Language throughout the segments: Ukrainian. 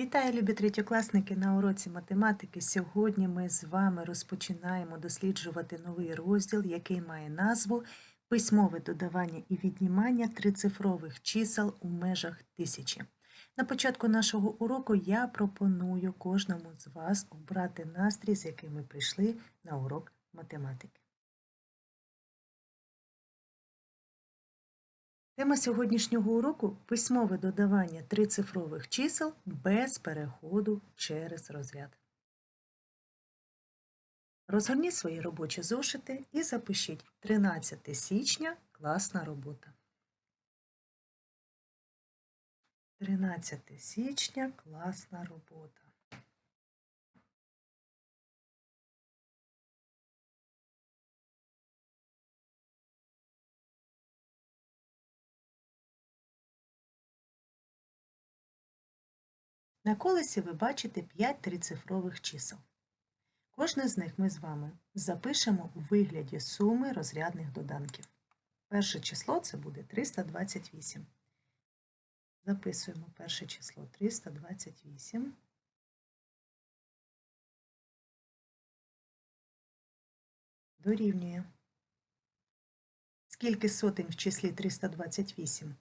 Вітаю, любі третьокласники на уроці математики. Сьогодні ми з вами розпочинаємо досліджувати новий розділ, який має назву Письмове додавання і віднімання трицифрових чисел у межах тисячі. На початку нашого уроку я пропоную кожному з вас обрати настрій, з яким ми прийшли на урок математики. Тема сьогоднішнього уроку письмове додавання трицифрових чисел без переходу через розряд. Розгорніть свої робочі зошити і запишіть 13 січня класна робота. 13 січня класна робота. На колесі ви бачите 5 трицифрових чисел. Кожне з них ми з вами запишемо у вигляді суми розрядних доданків. Перше число це буде 328. Записуємо перше число 328. Дорівнює. Скільки сотень в числі 328?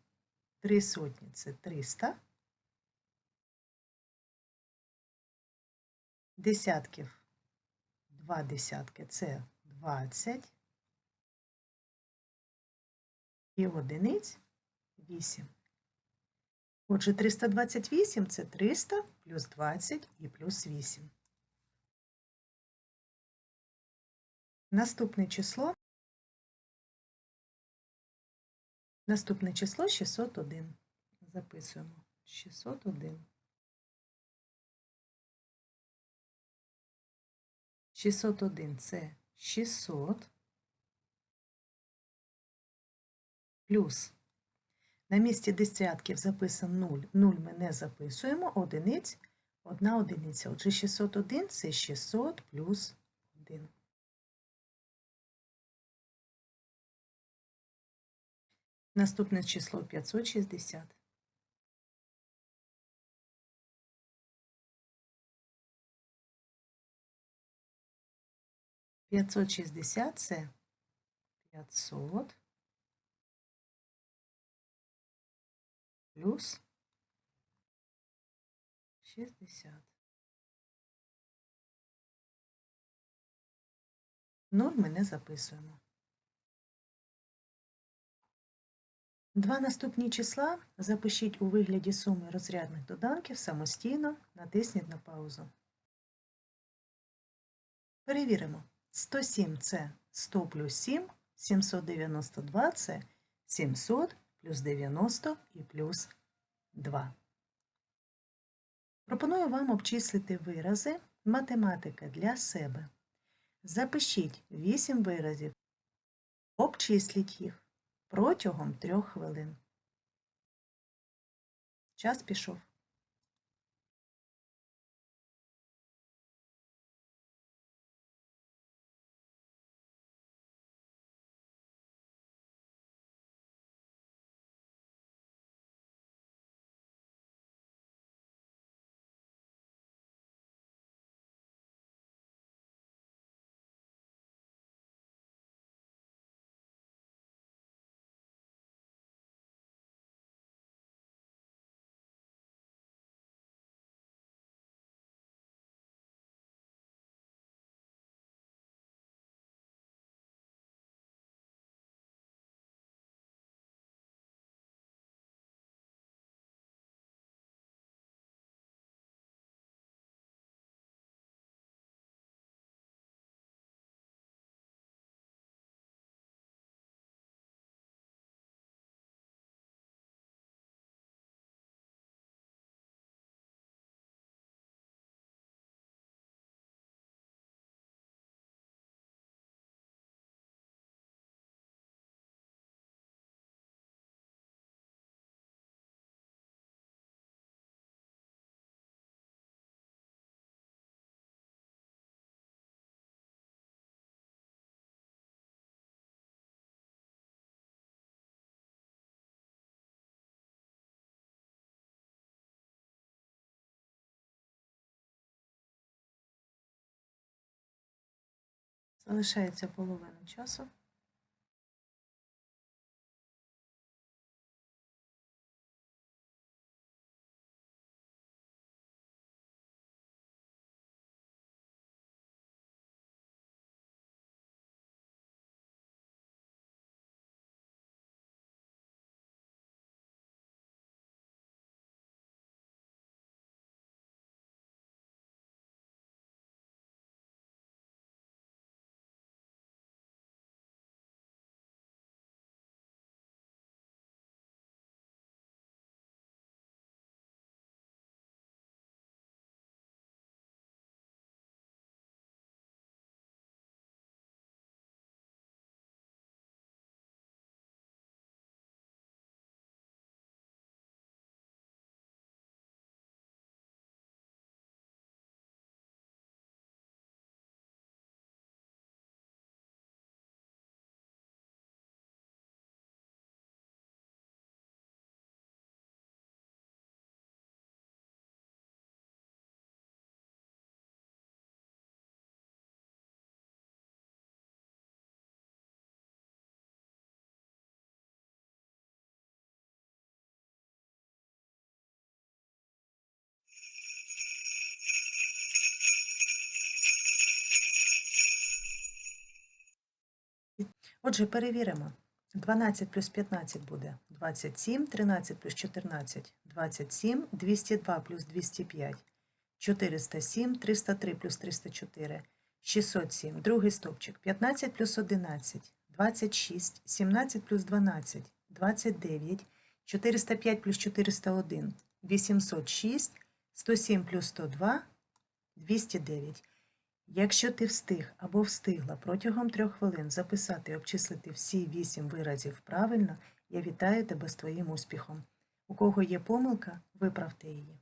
Три сотні це 300. Десятків. Два десятки це 20. І одиниць 8. Отже, 328 це 300 плюс 20 і плюс 8. Наступне число. Наступне число 601. Записуємо 601. 601 це 600 плюс на місці десятків записан 0, 0 ми не записуємо, одиниць, одна одиниця. Отже, 601 це 600 плюс 1. Наступне число 560. 560 це 500 плюс 60. Нуль ми не записуємо. Два наступні числа запишіть у вигляді суми розрядних доданків самостійно, натисніть на паузу. Перевіримо. 107 це 100 плюс 7, 792 це 700 плюс 90 і плюс 2. Пропоную вам обчислити вирази математика для себе. Запишіть 8 виразів, обчисліть їх протягом 3 хвилин. Час пішов. Залишається половина часу. Отже, перевіримо. 12 плюс 15 буде 27, 13 плюс 14 – 27, 202 плюс 205 – 407, 303 плюс 304 – 607. Другий стовпчик. 15 плюс 11 – 26, 17 плюс 12 – 29, 405 плюс 401 – 806, 107 плюс 102 – 209. Якщо ти встиг або встигла протягом трьох хвилин записати і обчислити всі вісім виразів правильно, я вітаю тебе з твоїм успіхом. У кого є помилка, виправте її.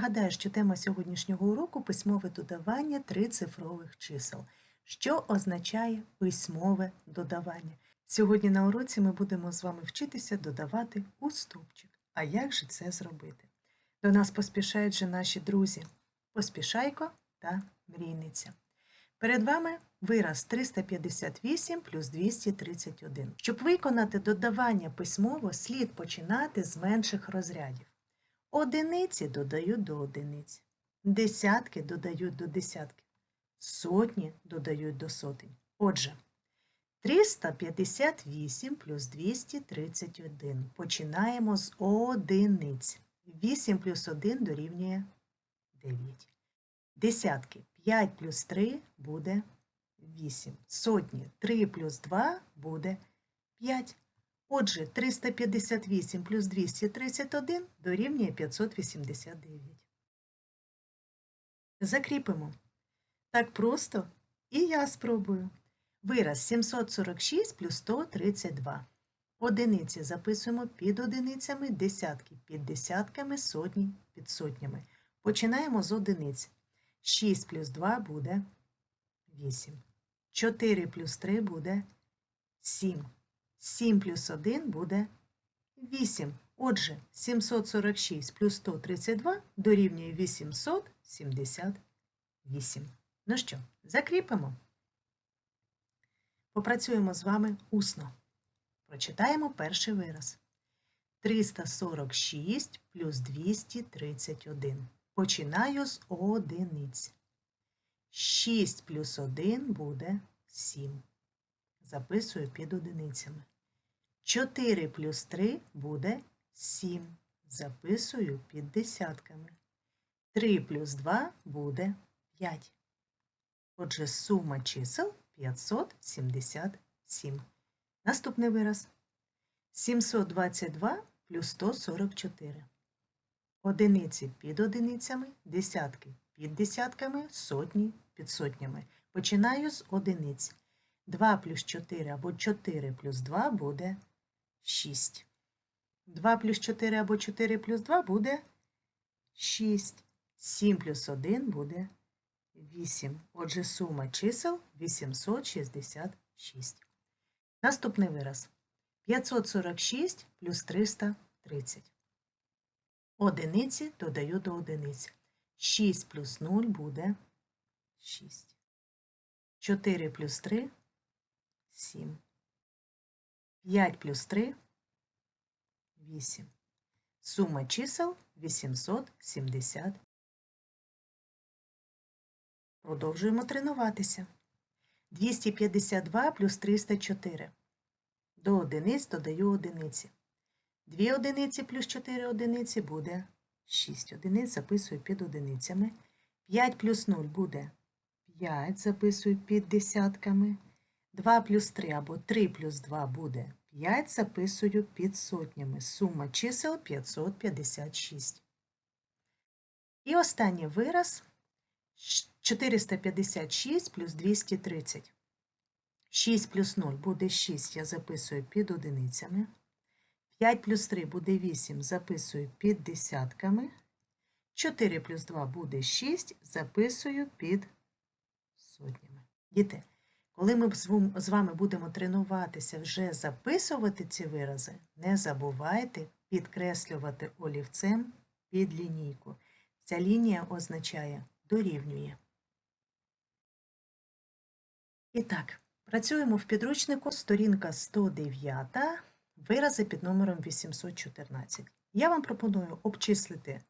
Нагадаю, що тема сьогоднішнього уроку письмове додавання трицифрових чисел, що означає письмове додавання. Сьогодні на уроці ми будемо з вами вчитися додавати у стовпчик. А як же це зробити? До нас поспішають же наші друзі. Поспішайко та мрійниця. Перед вами вираз 358 плюс 231. Щоб виконати додавання письмово, слід починати з менших розрядів. Одиниці додають до одиниць, десятки додають до десятків, сотні додають до сотень. Отже, 358 плюс 231. Починаємо з одиниць. 8 плюс 1 дорівнює 9. Десятки 5 плюс 3 буде 8. Сотні 3 плюс 2 буде 5. Отже, 358 плюс 231 дорівнює 589. Закріпимо. Так просто і я спробую. Вираз 746 плюс 132. Одиниці записуємо під одиницями, десятки під десятками, сотні під сотнями. Починаємо з одиниць. 6 плюс 2 буде 8. 4 плюс 3 буде 7. 7 плюс 1 буде 8. Отже, 746 плюс 132 дорівнює 878. Ну що, закріпимо. Попрацюємо з вами усно. Прочитаємо перший вираз. 346 плюс 231. Починаю з одиниць. 6 плюс 1 буде 7. Записую під одиницями. 4 плюс 3 буде 7. Записую під десятками. 3 плюс 2 буде 5. Отже, сума чисел 577. Наступний вираз. 722 плюс 144. Одиниці під одиницями, десятки під десятками, сотні під сотнями. Починаю з одиниць. 2 плюс 4 або 4 плюс 2 буде 6. 2 плюс 4 або 4 плюс 2 буде 6. 7 плюс 1 буде 8. Отже, сума чисел 866. Наступний вираз. 546 плюс 330. Одиниці додаю до одиниць. 6 плюс 0 буде 6. 4 плюс 3 – 7. 5 плюс 3 – 8. Сума чисел 870. Продовжуємо тренуватися. 252 плюс 304. До одиниць додаю одиниці. 2 одиниці плюс 4 одиниці буде 6 одиниць, записую під одиницями. 5 плюс 0 буде 5, записую під десятками. 2 плюс 3 або 3 плюс 2 буде 5, записую під сотнями. Сума чисел 556. І останній вираз 456 плюс 230. 6 плюс 0 буде 6, я записую під одиницями. 5 плюс 3 буде 8, записую під десятками. 4 плюс 2 буде 6, записую під сотнями. Діти, коли ми з вами будемо тренуватися вже записувати ці вирази, не забувайте підкреслювати олівцем під лінійку. Ця лінія означає дорівнює. І так, працюємо в підручнику сторінка 109, вирази під номером 814. Я вам пропоную обчислити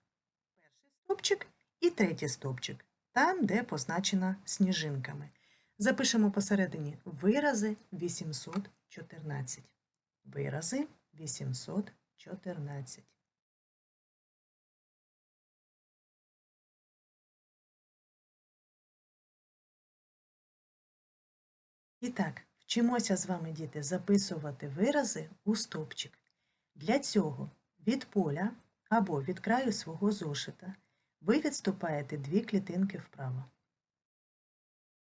перший стовпчик і третій стовпчик, там, де позначено сніжинками. Запишемо посередині вирази 814. Вирази 814. І вчимося з вами, діти, записувати вирази у стовпчик. Для цього від поля або від краю свого зошита ви відступаєте дві клітинки вправо.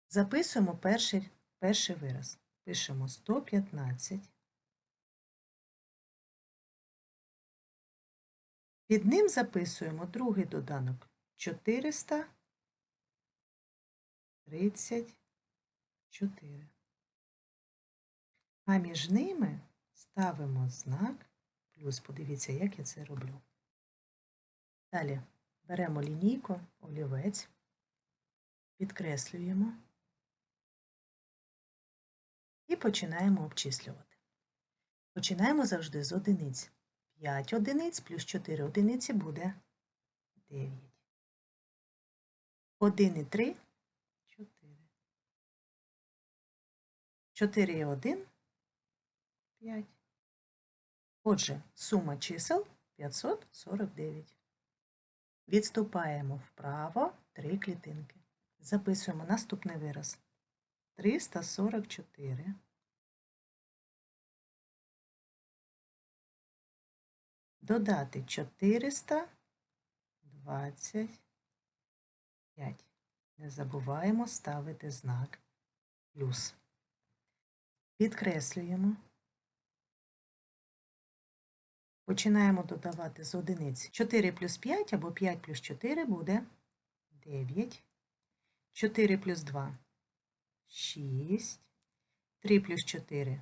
Записуємо перший, перший вираз. Пишемо 115. Під ним записуємо другий доданок 434. А між ними ставимо знак плюс. Подивіться, як я це роблю. Далі беремо лінійку, олівець, підкреслюємо і починаємо обчислювати. Починаємо завжди з одиниць. 5 одиниць плюс 4 одиниці буде 9. 1 і 3 – 4. 4 і 1 – 5. Отже, сума чисел 549. Відступаємо вправо 3 клітинки. Записуємо наступний вираз. 344. Додати 425. Не забуваємо ставити знак плюс. Підкреслюємо. Починаємо додавати з одиниць. 4 плюс 5 або 5 плюс 4 буде 9. 4 плюс 2 6. 3 плюс 4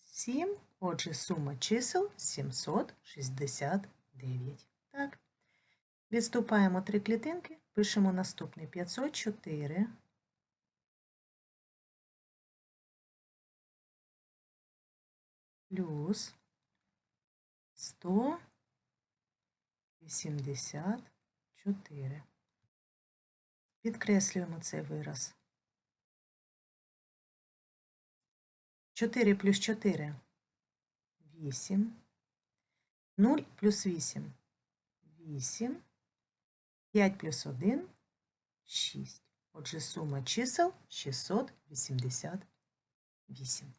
7. Отже, сума чисел 769. Так. Відступаємо три клітинки, пишемо наступний 504. Плюс 184. Підкреслюємо цей вираз. 4 плюс 4 8. 0 плюс 8 8. 5 плюс 1 6. Отже, сума чисел 688.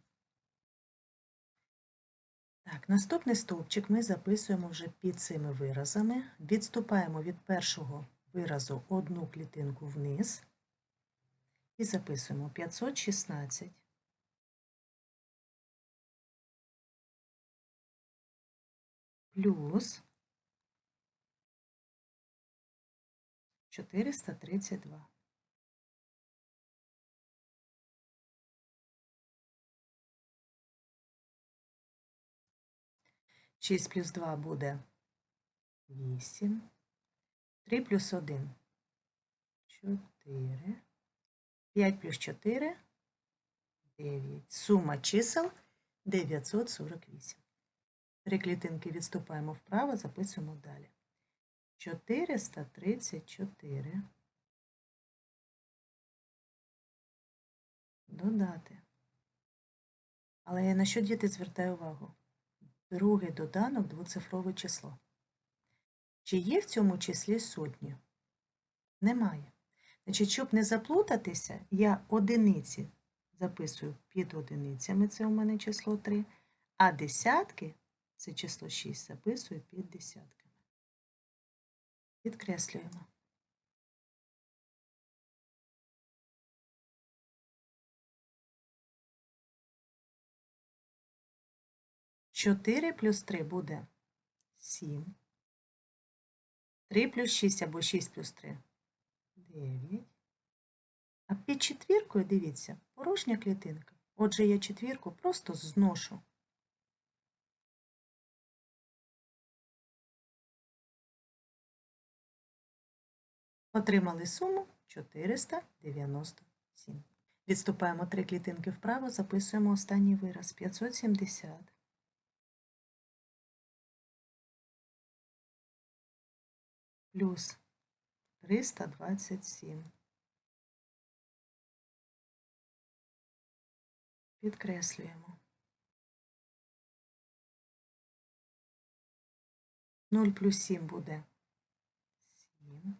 Так, наступний стовпчик ми записуємо вже під цими виразами. Відступаємо від першого виразу одну клітинку вниз і записуємо 516. Плюс 432. 6 плюс 2 буде 8. 3 плюс 1 4. 5 плюс 4 9. Сума чисел 948. Три клітинки відступаємо вправо, записуємо далі. 434. Додати. Але на що діти звертаю увагу? Другий доданок двоцифрове число. Чи є в цьому числі сотні? Немає. Значить, щоб не заплутатися, я одиниці записую під одиницями, це у мене число 3, а десятки, це число 6, записую під десятками. Підкреслюємо. Чотири плюс три буде сім. Три плюс шість або шість плюс три дев'ять. А під четвіркою, дивіться, порожня клітинка. Отже, я четвірку просто зношу. Отримали суму 497. Відступаємо три клітинки вправо, записуємо останній вираз 570. Плюс 327. Підкреслюємо. 0 плюс 7 буде 7.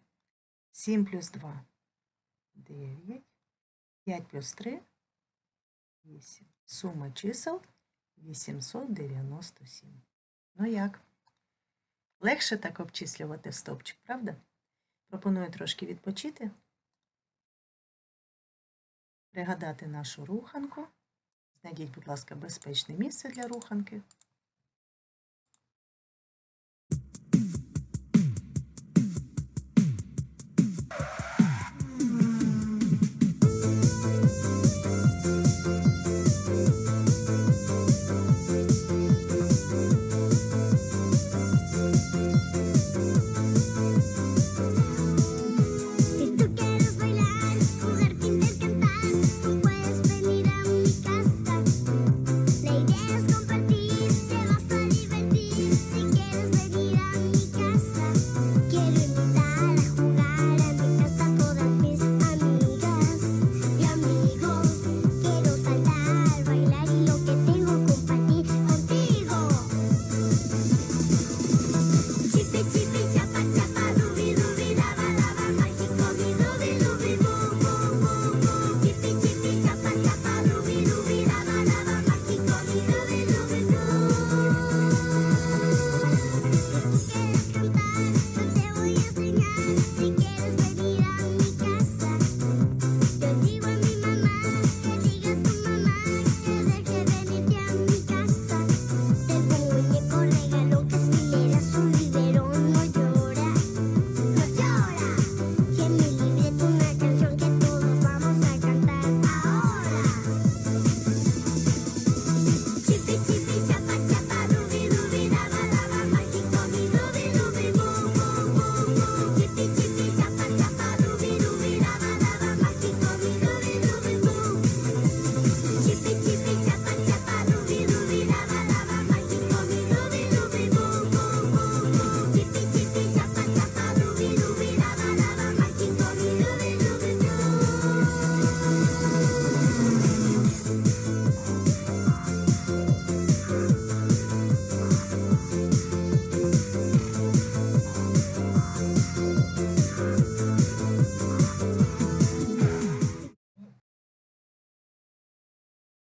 7 плюс 2 9. 5 плюс 3 8. Сума чисел 897. Ну як? Легше так обчислювати стопчик, правда? Пропоную трошки відпочити, пригадати нашу руханку. Знайдіть, будь ласка, безпечне місце для руханки.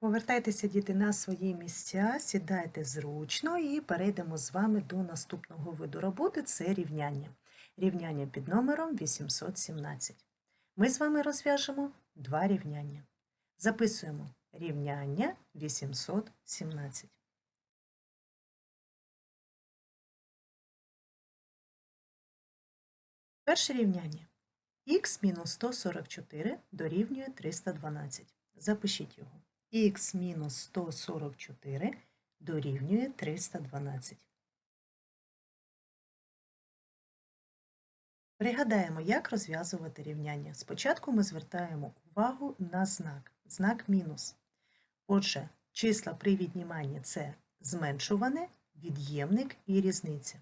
Повертайтеся, діти, на свої місця, сідайте зручно і перейдемо з вами до наступного виду роботи це рівняння. Рівняння під номером 817. Ми з вами розв'яжемо два рівняння. Записуємо рівняння 817. Перше рівняння. х мінус 144 дорівнює 312. Запишіть його. Мінус 144 дорівнює 312. Пригадаємо, як розв'язувати рівняння. Спочатку ми звертаємо увагу на знак, знак мінус. Отже, числа при відніманні це зменшуване, від'ємник і різниця.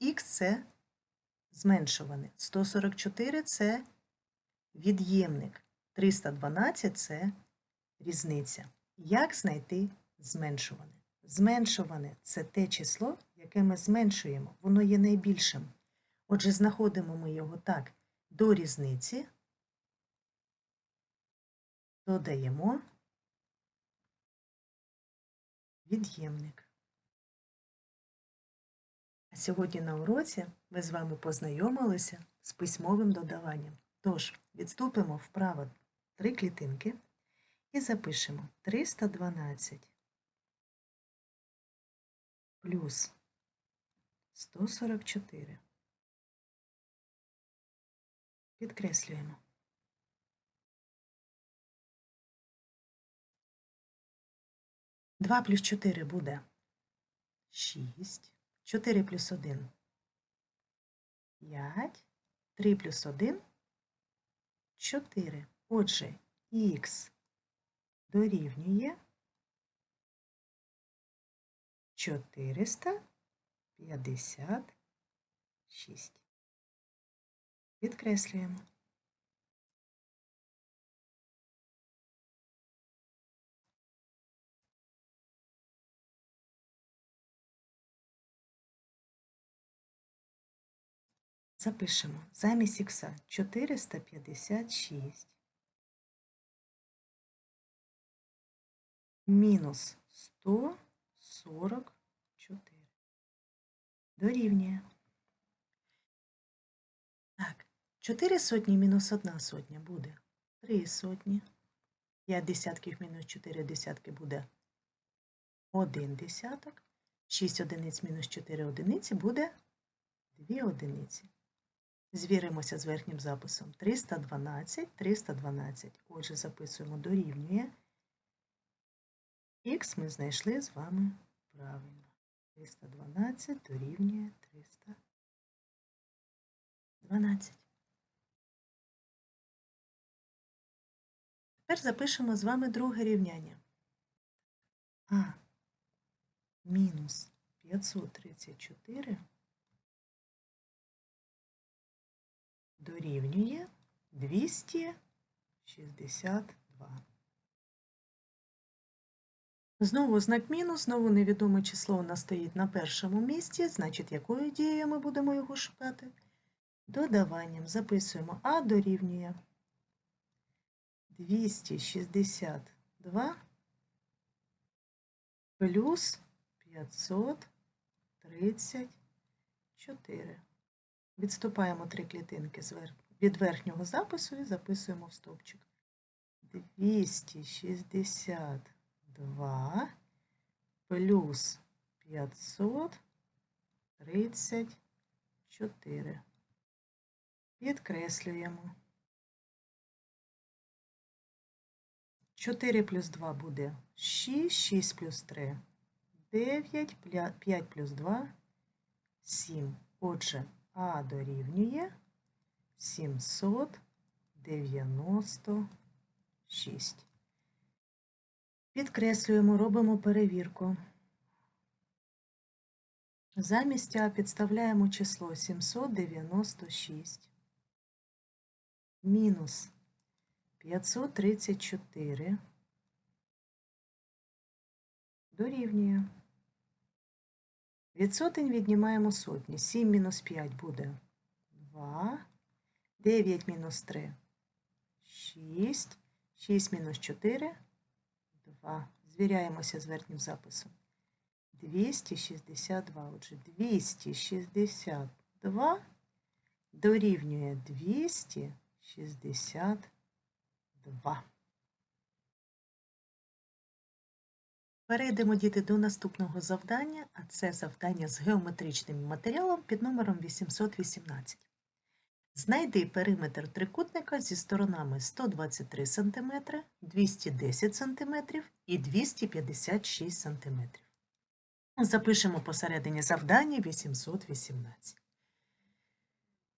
Х це зменшуване, 144 це від'ємник, 312 це різниця. Як знайти зменшуване? Зменшуване це те число, яке ми зменшуємо, воно є найбільшим. Отже, знаходимо ми його так до різниці, додаємо від'ємник. А сьогодні на уроці ми з вами познайомилися з письмовим додаванням. Тож, відступимо вправо три клітинки і запишемо 312 плюс 144. Підкреслюємо. Два плюс 4 буде 6. 4 плюс 1 5. 3 плюс 1 4. Отже, х дорівнює 456. Підкреслюємо. Запишемо замість ікса 456 мінус 144 дорівнює. Так, 4 сотні мінус 1 сотня буде 3 сотні. 5 десятків мінус 4 десятки буде 1 десяток. 6 одиниць мінус 4 одиниці буде 2 одиниці. Звіримося з верхнім записом 312, 312. Отже, записуємо дорівнює. Х ми знайшли з вами правильно. 312 дорівнює 312. Тепер запишемо з вами друге рівняння. А мінус 534 дорівнює 262. Знову знак мінус, знову невідоме число у нас стоїть на першому місці, значить, якою дією ми будемо його шукати? Додаванням записуємо А дорівнює 262 плюс 534. Відступаємо три клітинки від верхнього запису і записуємо в стовпчик. 262 плюс 534. Підкреслюємо. 4 плюс 2 буде 6, 6 плюс 3 9, 5 плюс 2 7. Отже, А дорівнює 796. Підкреслюємо, робимо перевірку. Замість А підставляємо число 796 мінус 534 дорівнює. Від сотень віднімаємо сотні. 7 мінус 5 буде 2. 9 мінус 3 6. 6 мінус 4 2. Звіряємося з верхнім записом. 262. Отже, 262 дорівнює 262. Перейдемо, діти, до наступного завдання, а це завдання з геометричним матеріалом під номером 818. Знайди периметр трикутника зі сторонами 123 см, 210 см і 256 см. Запишемо посередині завдання 818.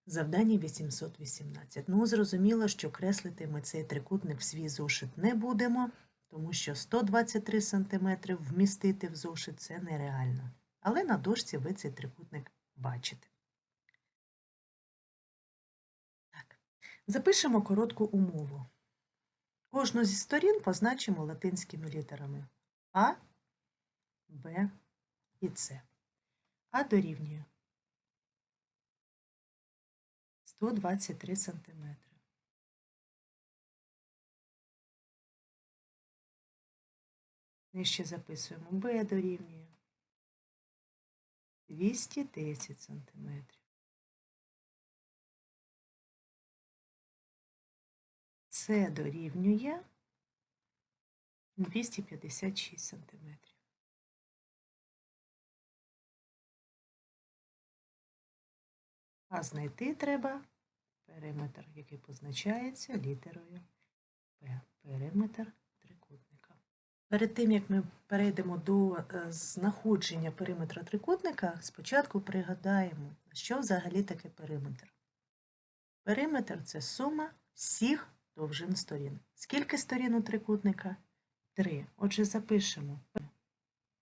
Завдання 818. Ну, зрозуміло, що креслити ми цей трикутник в свій зошит не будемо, тому що 123 см вмістити в зошит це нереально. Але на дошці ви цей трикутник бачите. Запишемо коротку умову. Кожну зі сторін позначимо латинськими літерами А, Б і С. А дорівнює 123 сантиметри. Нижче записуємо Б дорівнює 210 сантиметрів. С дорівнює 256 сантиметрів. А знайти треба периметр, який позначається літерою П. Периметр трикутника. Перед тим, як ми перейдемо до е, знаходження периметра трикутника, спочатку пригадаємо, що взагалі таке периметр. Периметр це сума всіх довжин сторін. Скільки сторін у трикутника? Три. Отже, запишемо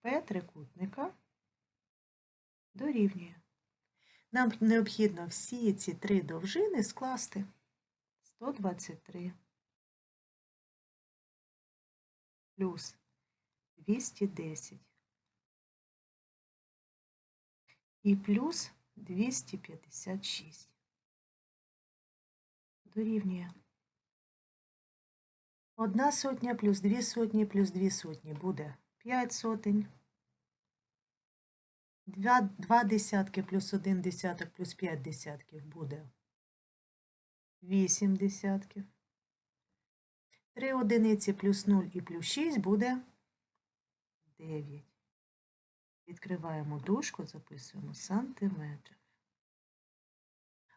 П трикутника дорівнює. Нам необхідно всі ці три довжини скласти 123 плюс 210 і плюс 256 дорівнює. Одна сотня плюс дві сотні плюс дві сотні буде 5 сотень. Два, два десятки плюс один десяток плюс п'ять десятків буде вісім десятків. Три одиниці плюс 0 і плюс 6 буде 9. Відкриваємо дужку, записуємо сантиметр.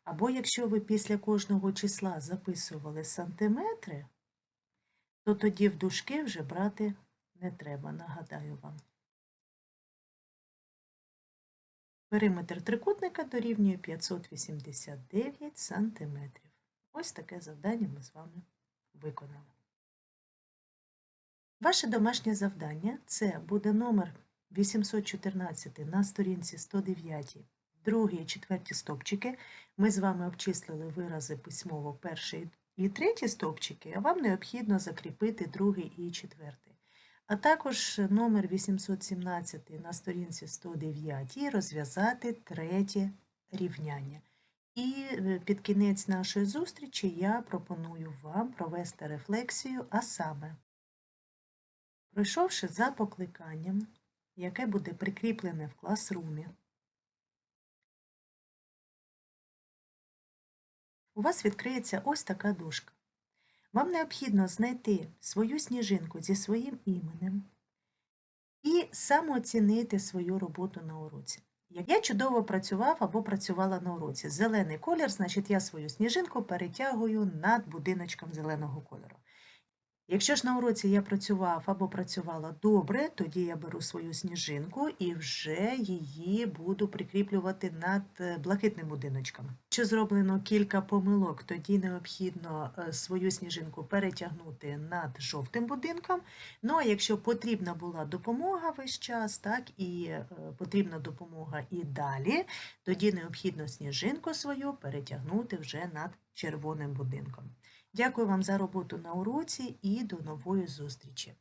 Або якщо ви після кожного числа записували сантиметри, то тоді в дужки вже брати не треба, нагадаю вам. Периметр трикутника дорівнює 589 сантиметрів. Ось таке завдання ми з вами виконали. Ваше домашнє завдання це буде номер 814 на сторінці 109, другий і четверті стовпчики. Ми з вами обчислили вирази письмово перший і третій стовпчики, вам необхідно закріпити другий і четвертий. А також номер 817 на сторінці 109 розв'язати третє рівняння. І е, під кінець нашої зустрічі я пропоную вам провести рефлексію, а саме, пройшовши за покликанням, яке буде прикріплене в класрумі, у вас відкриється ось така дужка. Вам необхідно знайти свою сніжинку зі своїм іменем і самооцінити свою роботу на уроці. Як я чудово працював або працювала на уроці. Зелений колір, значить я свою сніжинку перетягую над будиночком зеленого кольору. Якщо ж на уроці я працював або працювала добре, тоді я беру свою сніжинку і вже її буду прикріплювати над е, блакитним будиночком. Якщо зроблено кілька помилок, тоді необхідно е, свою сніжинку перетягнути над жовтим будинком. Ну а якщо потрібна була допомога весь час, так і е, потрібна допомога і далі, тоді необхідно сніжинку свою перетягнути вже над червоним будинком. Дякую вам за роботу на уроці і до нової зустрічі!